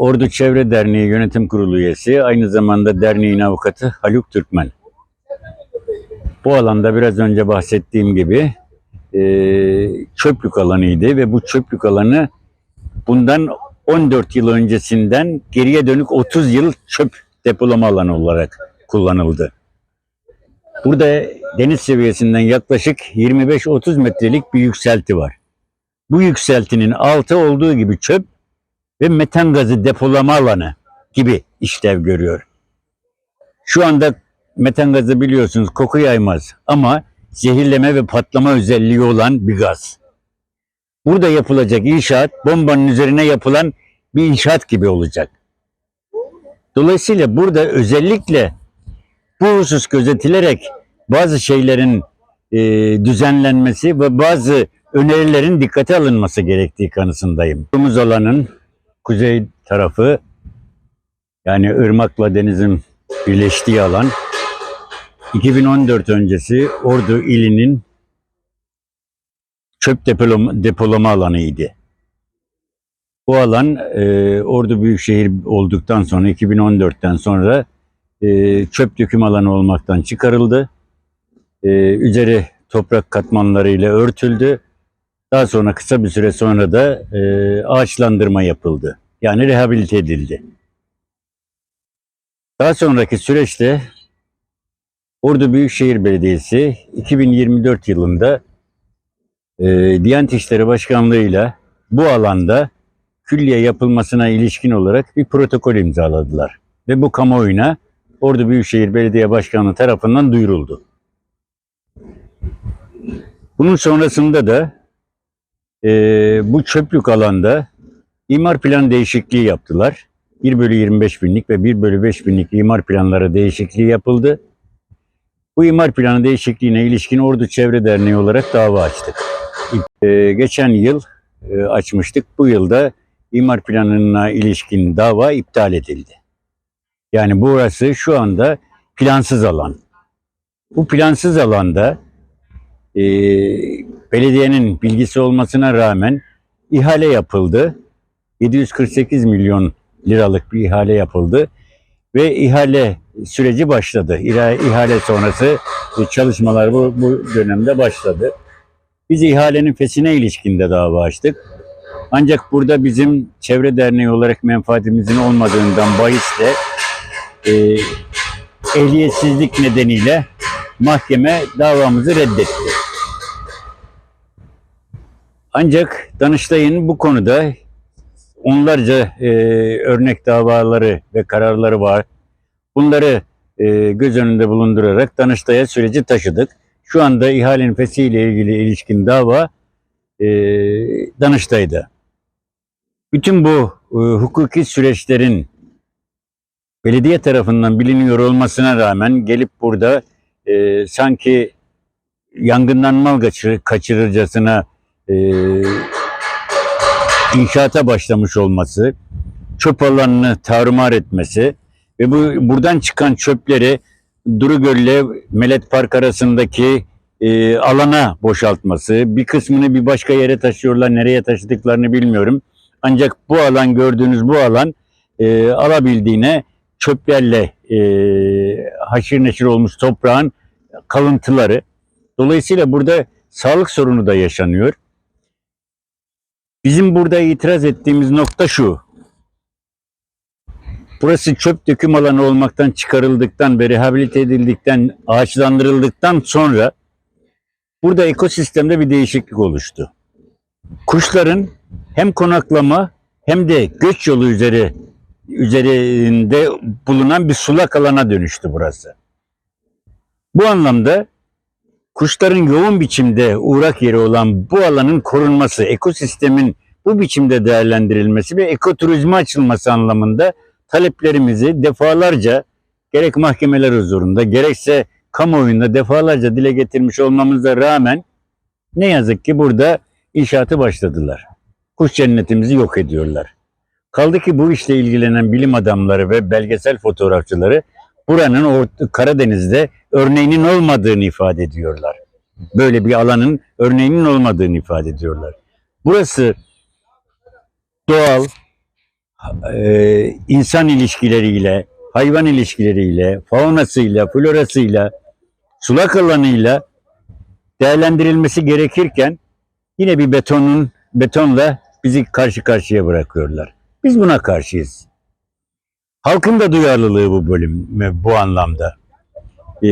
Ordu Çevre Derneği Yönetim Kurulu üyesi, aynı zamanda derneğin avukatı Haluk Türkmen. Bu alanda biraz önce bahsettiğim gibi e, çöplük alanıydı ve bu çöplük alanı bundan 14 yıl öncesinden geriye dönük 30 yıl çöp depolama alanı olarak kullanıldı. Burada deniz seviyesinden yaklaşık 25-30 metrelik bir yükselti var. Bu yükseltinin altı olduğu gibi çöp ve metan gazı depolama alanı gibi işlev görüyor. Şu anda metan gazı biliyorsunuz koku yaymaz ama zehirleme ve patlama özelliği olan bir gaz. Burada yapılacak inşaat bombanın üzerine yapılan bir inşaat gibi olacak. Dolayısıyla burada özellikle bu husus gözetilerek bazı şeylerin e, düzenlenmesi ve bazı önerilerin dikkate alınması gerektiği kanısındayım. Kumuz alanın kuzey tarafı yani ırmakla denizin birleştiği alan 2014 öncesi Ordu ilinin çöp depolama, depolama alanıydı. Bu alan e, Ordu Büyükşehir olduktan sonra 2014'ten sonra e, çöp döküm alanı olmaktan çıkarıldı. E, üzeri toprak katmanlarıyla örtüldü. Daha sonra kısa bir süre sonra da e, ağaçlandırma yapıldı. Yani rehabilite edildi. Daha sonraki süreçte Ordu Büyükşehir Belediyesi 2024 yılında e, Diyanet İşleri Başkanlığı'yla bu alanda külliye yapılmasına ilişkin olarak bir protokol imzaladılar. Ve bu kamuoyuna Ordu Büyükşehir Belediye Başkanlığı tarafından duyuruldu. Bunun sonrasında da e, bu çöplük alanda imar plan değişikliği yaptılar. 1 bölü 25 binlik ve 1 bölü 5 binlik imar planları değişikliği yapıldı. Bu imar planı değişikliğine ilişkin Ordu Çevre Derneği olarak dava açtık. E, geçen yıl e, açmıştık. Bu yılda imar planına ilişkin dava iptal edildi. Yani burası şu anda plansız alan. Bu plansız alanda e, belediyenin bilgisi olmasına rağmen ihale yapıldı. 748 milyon liralık bir ihale yapıldı ve ihale süreci başladı. İhale, sonrası çalışmalar bu, bu dönemde başladı. Biz ihalenin fesine ilişkinde dava açtık. Ancak burada bizim çevre derneği olarak menfaatimizin olmadığından bahisle e, ehliyetsizlik nedeniyle mahkeme davamızı reddetti. Ancak Danıştay'ın bu konuda onlarca e, örnek davaları ve kararları var. Bunları e, göz önünde bulundurarak Danıştay'a süreci taşıdık. Şu anda ihalenin fesiyle ilgili ilişkin dava e, Danıştay'da. Bütün bu e, hukuki süreçlerin belediye tarafından biliniyor olmasına rağmen gelip burada e, sanki yangından mal kaçır, kaçırırcasına e, inşaata başlamış olması, çöp alanını tarumar etmesi ve bu buradan çıkan çöpleri Durugöl ile Melet Park arasındaki e, alana boşaltması, bir kısmını bir başka yere taşıyorlar, nereye taşıdıklarını bilmiyorum. Ancak bu alan gördüğünüz bu alan e, alabildiğine çöplerle e, haşir neşir olmuş toprağın kalıntıları. Dolayısıyla burada sağlık sorunu da yaşanıyor. Bizim burada itiraz ettiğimiz nokta şu. Burası çöp döküm alanı olmaktan çıkarıldıktan ve rehabilite edildikten, ağaçlandırıldıktan sonra burada ekosistemde bir değişiklik oluştu. Kuşların hem konaklama hem de göç yolu üzeri üzerinde bulunan bir sulak alana dönüştü burası. Bu anlamda kuşların yoğun biçimde uğrak yeri olan bu alanın korunması, ekosistemin bu biçimde değerlendirilmesi ve ekoturizme açılması anlamında taleplerimizi defalarca gerek mahkemeler huzurunda gerekse kamuoyunda defalarca dile getirmiş olmamıza rağmen ne yazık ki burada inşaatı başladılar. Kuş cennetimizi yok ediyorlar. Kaldı ki bu işle ilgilenen bilim adamları ve belgesel fotoğrafçıları buranın Karadeniz'de örneğinin olmadığını ifade ediyorlar. Böyle bir alanın örneğinin olmadığını ifade ediyorlar. Burası doğal, e, insan ilişkileriyle, hayvan ilişkileriyle, faunasıyla, florasıyla, sulak alanıyla değerlendirilmesi gerekirken yine bir betonun betonla bizi karşı karşıya bırakıyorlar. Biz buna karşıyız. Halkın da duyarlılığı bu bölüm bu anlamda. Ee,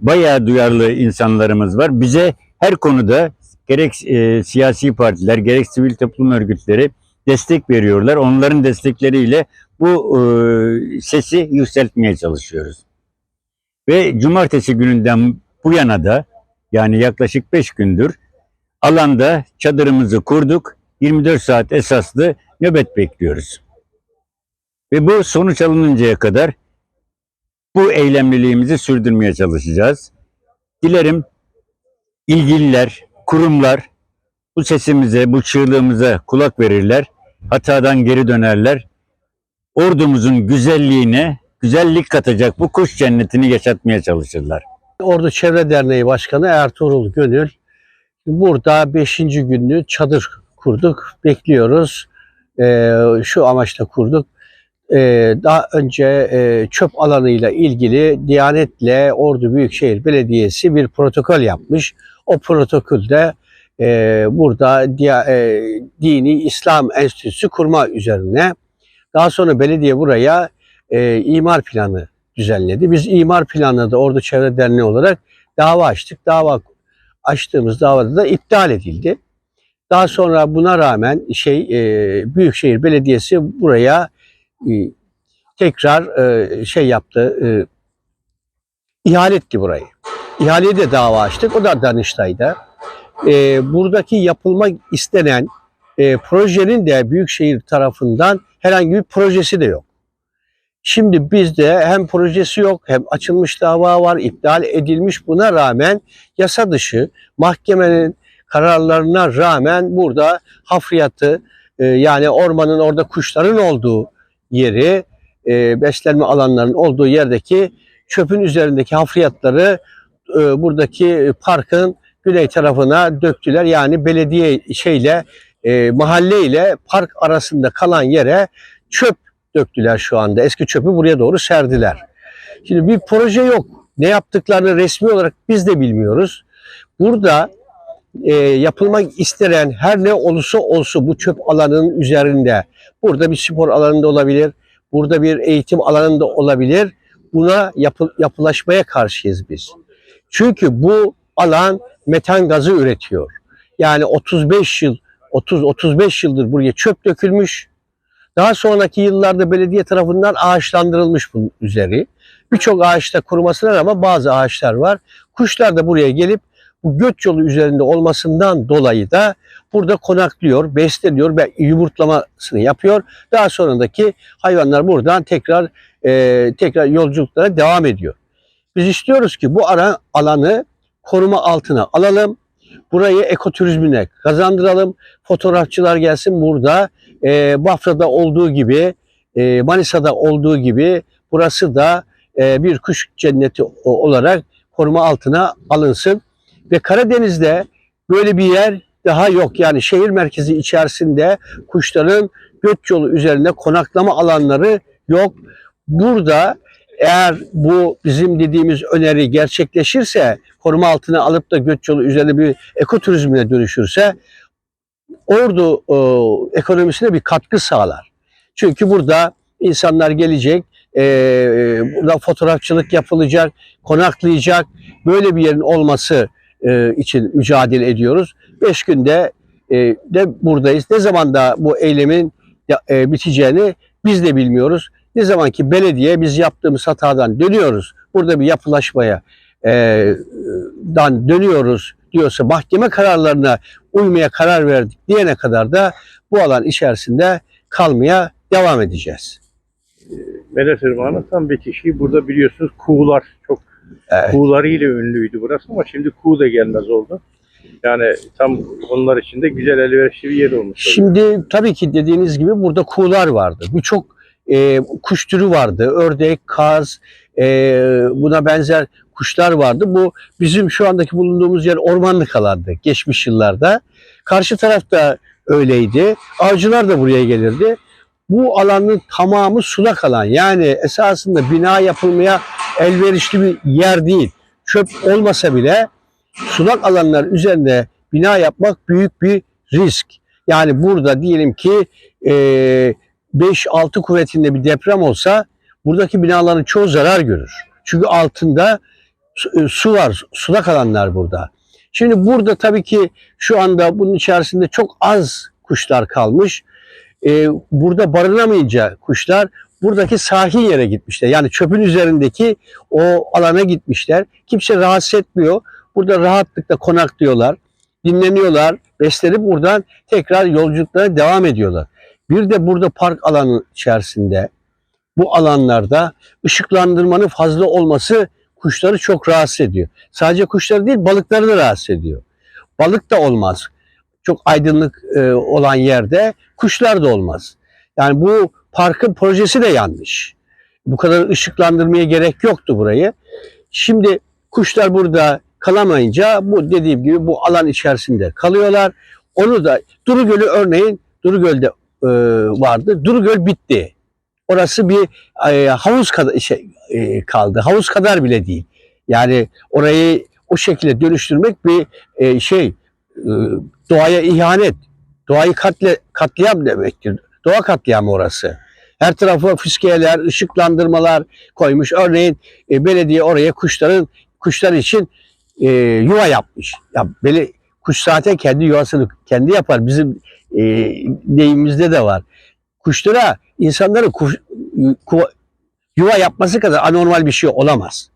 bayağı duyarlı insanlarımız var. Bize her konuda gerek e, siyasi partiler gerek sivil toplum örgütleri destek veriyorlar. Onların destekleriyle bu e, sesi yükseltmeye çalışıyoruz. Ve cumartesi gününden bu yana da yani yaklaşık 5 gündür alanda çadırımızı kurduk. 24 saat esaslı nöbet bekliyoruz. Ve bu sonuç alınıncaya kadar bu eylemliliğimizi sürdürmeye çalışacağız. Dilerim ilgililer, kurumlar bu sesimize, bu çığlığımıza kulak verirler. Hatadan geri dönerler. Ordumuzun güzelliğine güzellik katacak bu kuş cennetini yaşatmaya çalışırlar. Ordu Çevre Derneği Başkanı Ertuğrul Gönül. Burada 5. günlüğü çadır kurduk. Bekliyoruz. Ee, şu amaçla kurduk. Ee, daha önce e, çöp alanıyla ilgili Diyanet'le Ordu Büyükşehir Belediyesi bir protokol yapmış. O protokolde e, burada e, Dini İslam Enstitüsü kurma üzerine. Daha sonra belediye buraya imar planı düzenledi. Biz imar planına da Ordu Çevre Derneği olarak dava açtık. Dava açtığımız davada da iptal edildi. Daha sonra buna rağmen şey e, Büyükşehir Belediyesi buraya tekrar e, şey yaptı. E, ihale etti burayı. İhaleye de dava açtık. O da Danıştay'da. E, buradaki yapılmak istenen e, projenin de Büyükşehir tarafından herhangi bir projesi de yok. Şimdi bizde hem projesi yok hem açılmış dava var, iptal edilmiş buna rağmen yasa dışı mahkemenin kararlarına rağmen burada hafriyatı e, yani ormanın orada kuşların olduğu yeri e, beslenme alanlarının olduğu yerdeki çöpün üzerindeki hafriyatları e, buradaki parkın güney tarafına döktüler. Yani belediye şeyle e, mahalle ile park arasında kalan yere çöp döktüler şu anda. Eski çöpü buraya doğru serdiler. Şimdi bir proje yok. Ne yaptıklarını resmi olarak biz de bilmiyoruz. Burada e, yapılmak istenen her ne olursa olsun bu çöp alanının üzerinde burada bir spor alanında olabilir, burada bir eğitim alanında olabilir. Buna yapı, yapılaşmaya karşıyız biz. Çünkü bu alan metan gazı üretiyor. Yani 35 yıl 30-35 yıldır buraya çöp dökülmüş. Daha sonraki yıllarda belediye tarafından ağaçlandırılmış bunun üzeri. Birçok ağaçta kurumasına rağmen bazı ağaçlar var. Kuşlar da buraya gelip bu göç yolu üzerinde olmasından dolayı da burada konaklıyor, besleniyor ve yumurtlamasını yapıyor. Daha sonraki hayvanlar buradan tekrar e, tekrar yolculuklara devam ediyor. Biz istiyoruz ki bu ara alanı koruma altına alalım. Burayı ekoturizmine kazandıralım. Fotoğrafçılar gelsin burada. E, Bafra'da olduğu gibi, e, Manisa'da olduğu gibi burası da e, bir kuş cenneti olarak koruma altına alınsın. Ve Karadeniz'de böyle bir yer daha yok. Yani şehir merkezi içerisinde kuşların göç yolu üzerinde konaklama alanları yok. Burada eğer bu bizim dediğimiz öneri gerçekleşirse, koruma altına alıp da göç yolu üzerinde bir ekoturizmine dönüşürse ordu e, ekonomisine bir katkı sağlar. Çünkü burada insanlar gelecek, e, burada fotoğrafçılık yapılacak, konaklayacak. Böyle bir yerin olması e, için mücadele ediyoruz. Beş günde de buradayız. Ne zaman da bu eylemin e, biteceğini biz de bilmiyoruz. Ne zaman ki belediye biz yaptığımız hatadan dönüyoruz, burada bir yapılaşmaya e, dan dönüyoruz diyorsa mahkeme kararlarına uymaya karar verdik diyene kadar da bu alan içerisinde kalmaya devam edeceğiz. Medet Irmağı'nın tam bitişiği burada biliyorsunuz kuğular Evet. kuğularıyla ünlüydü burası ama şimdi kuğu da gelmez oldu. Yani tam onlar için de güzel elverişli bir yer olmuş. Şimdi tabii ki dediğiniz gibi burada kuğular vardı. Birçok e, kuş türü vardı. Ördek, kaz, e, buna benzer kuşlar vardı. Bu bizim şu andaki bulunduğumuz yer ormanlık alandı geçmiş yıllarda. Karşı tarafta öyleydi. Avcılar da buraya gelirdi. bu alanın tamamı sulak alan. Yani esasında bina yapılmaya elverişli bir yer değil. Çöp olmasa bile sulak alanlar üzerinde bina yapmak büyük bir risk. Yani burada diyelim ki eee 5-6 kuvvetinde bir deprem olsa buradaki binaların çoğu zarar görür. Çünkü altında su- e, var, sulak alanlar burada. Şimdi burada tabii ki şu anda bunun içerisinde çok az kuşlar kalmış. Ee, burada barınamayınca kuşlar buradaki sahil yere gitmişler. Yani çöpün üzerindeki o alana gitmişler. Kimse rahatsız etmiyor. Burada rahatlıkla konaklıyorlar, dinleniyorlar, beslenip buradan tekrar yolculuklarına devam ediyorlar. Bir de burada park alanı içerisinde bu alanlarda ışıklandırmanın fazla olması kuşları çok rahatsız ediyor. Sadece kuşları değil balıkları da rahatsız ediyor. Balık da olmaz. Çok aydınlık e, olan yerde kuşlar da olmaz. Yani bu parkın projesi de yanlış. Bu kadar ışıklandırmaya gerek yoktu burayı. Şimdi kuşlar burada kalamayınca bu dediğim gibi bu alan içerisinde kalıyorlar. Onu da Duru Gölü örneğin Duru Göl'de e, vardı. Duru Göl bitti. Orası bir e, havuz kadar şey e, kaldı. Havuz kadar bile değil. Yani orayı o şekilde dönüştürmek bir e, şey e, doğaya ihanet. Doğayı katle, katliam demektir. Doğa katliamı orası. Her tarafa fıskiyeler, ışıklandırmalar koymuş. Örneğin e, belediye oraya kuşların kuşlar için e, yuva yapmış. Ya böyle kuş zaten kendi yuvasını kendi yapar. Bizim e, deyimimizde de var. Kuşlara insanların kuş, ku- yuva yapması kadar anormal bir şey olamaz.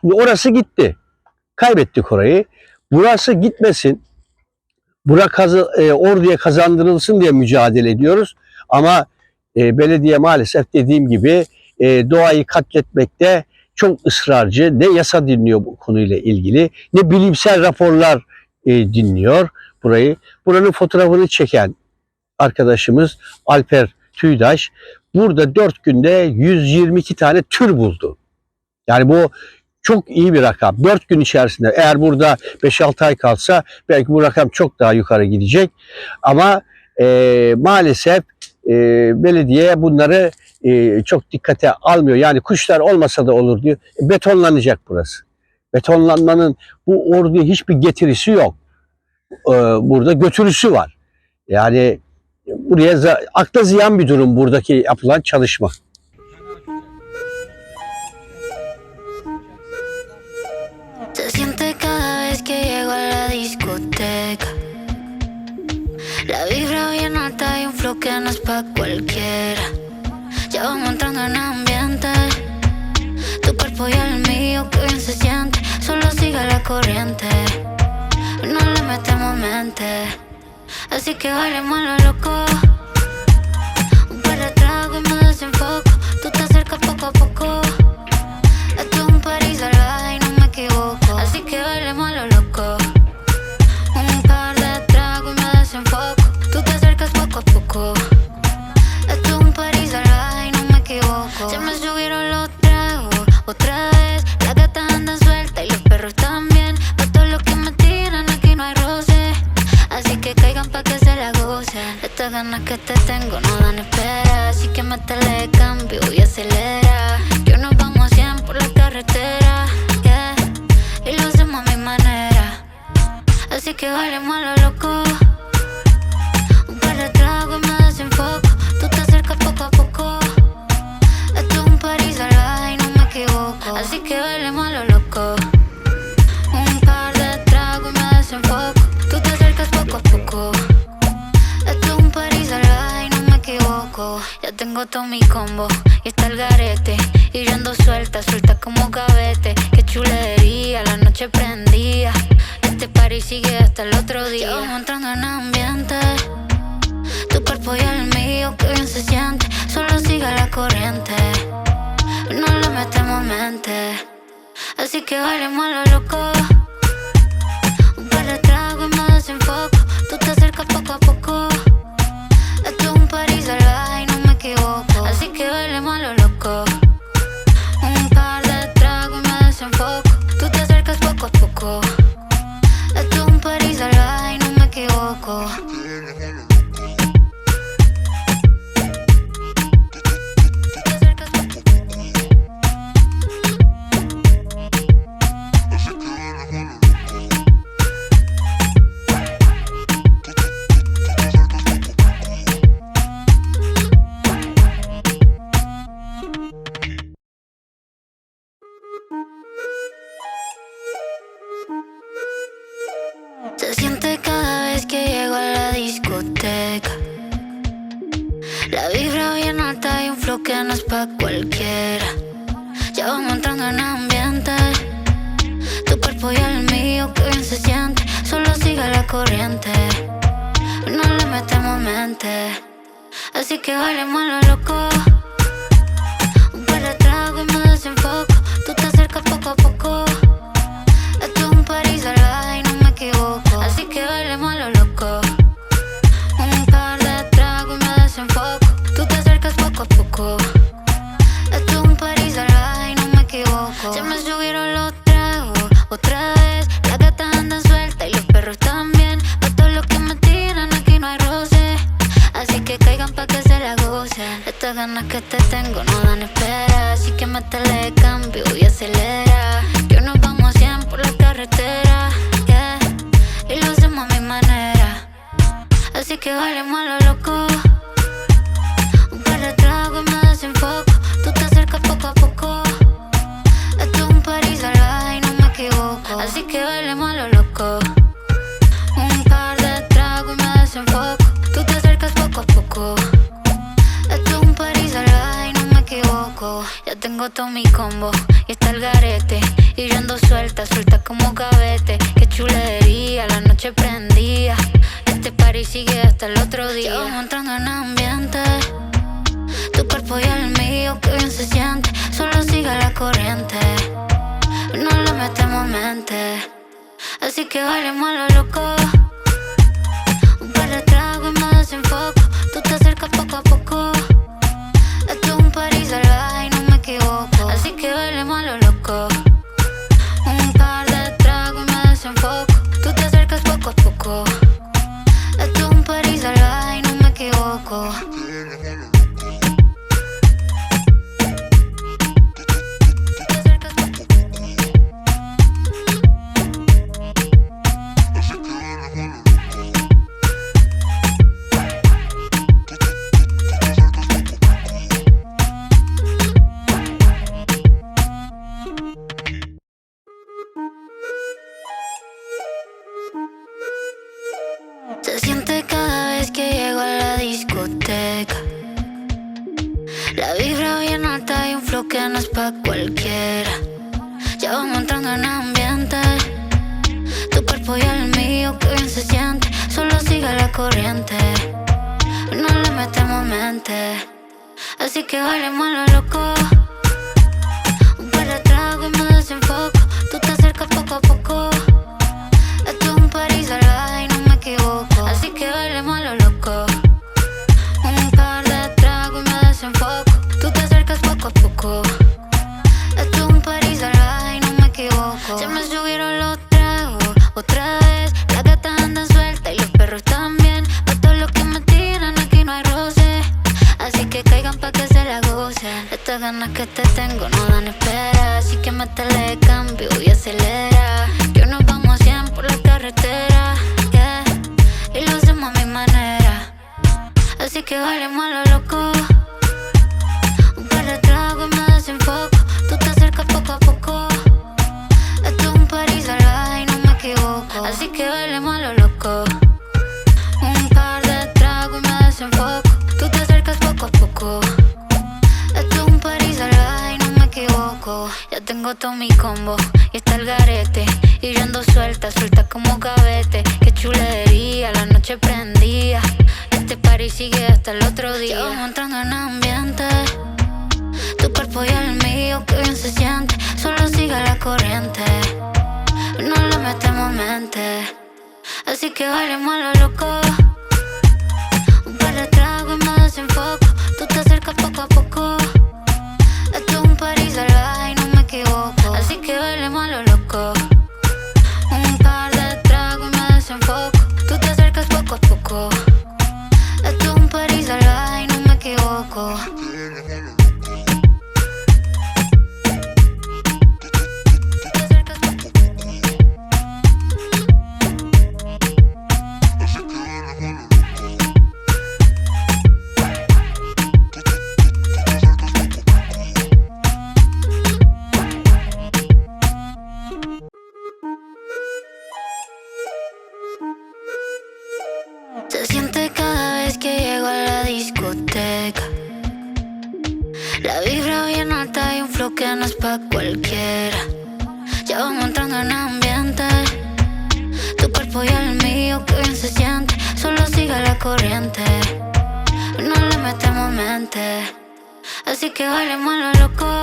Şimdi orası gitti. Kaybettik orayı. Burası gitmesin. Bura kazı, e, orduya kazandırılsın diye mücadele ediyoruz. Ama e, belediye maalesef dediğim gibi e, doğayı katletmekte çok ısrarcı. Ne yasa dinliyor bu konuyla ilgili ne bilimsel raporlar e, dinliyor burayı. Buranın fotoğrafını çeken arkadaşımız Alper Tüydaş burada 4 günde 122 tane tür buldu. Yani bu çok iyi bir rakam. 4 gün içerisinde eğer burada 5-6 ay kalsa belki bu rakam çok daha yukarı gidecek. Ama e, maalesef e, belediye bunları e, çok dikkate almıyor. Yani kuşlar olmasa da olur diyor. E, betonlanacak burası. Betonlanmanın bu orduya hiçbir getirisi yok. E, burada götürüsü var. Yani buraya akla ziyan bir durum buradaki yapılan çalışma. Corriente. No le metemos mente. Así que bailemos lo loco. Un par de tragos y me desenfoco. Lo loco. Que no es pa' cualquiera. Ya vamos entrando en ambiente. Tu cuerpo y el mío, que bien se siente. Solo sigue la corriente. No le metemos mente. Así que bailemos lo loco. Así que bailemos a lo loco. Un par de tragos y me desenfoco. Tú te acercas poco a poco. Esto es un parís salvaje y no me equivoco. Ya tengo todo mi combo y está el garete. Y yo ando suelta, suelta como cabete. Qué chulería, la noche prendía. Este party sigue hasta el otro día. Ya vamos entrando en ambiente. Tu cuerpo y el mío, que bien se siente. Solo sigue la corriente. No le metemos mente. Así que bailemos a lo loco. Un par de tragos y me desenfoco. Tú te acercas poco a poco. Que no es pa' cualquiera. Ya vamos entrando en ambiente. Tu cuerpo y el mío, que bien se siente. Solo sigue la corriente. No le metemos mente. Así que bailemos a lo loco. Otra vez. Las gatas andan sueltas y los perros también. Pa' todos los que me tiran, aquí no hay roce. Así que caigan pa' que se la gocen. Estas ganas que te tengo no Ya tengo todo mi combo y está el garete. Y yo ando suelta, suelta como cabete. Qué chulería, la noche prendía. Este party sigue hasta el otro día. Vamos entrando en ambiente. Tu cuerpo y el mío, que bien se siente. Solo sigue la corriente. No le metemos mente. Así que bailemos a lo loco. Poco a poco. Esto es un parís salvaje y no me equivoco. Ya vamos entrando en ambiente. Tu cuerpo y el mío, que bien se siente. Solo sigue la corriente. No le metemos mente. Así que bailemos lo loco.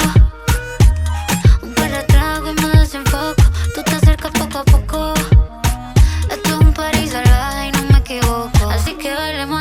Un par de tragos y me desenfoco. Tú te acercas poco a poco. Esto es un parís salvaje y no me equivoco. Así que bailemos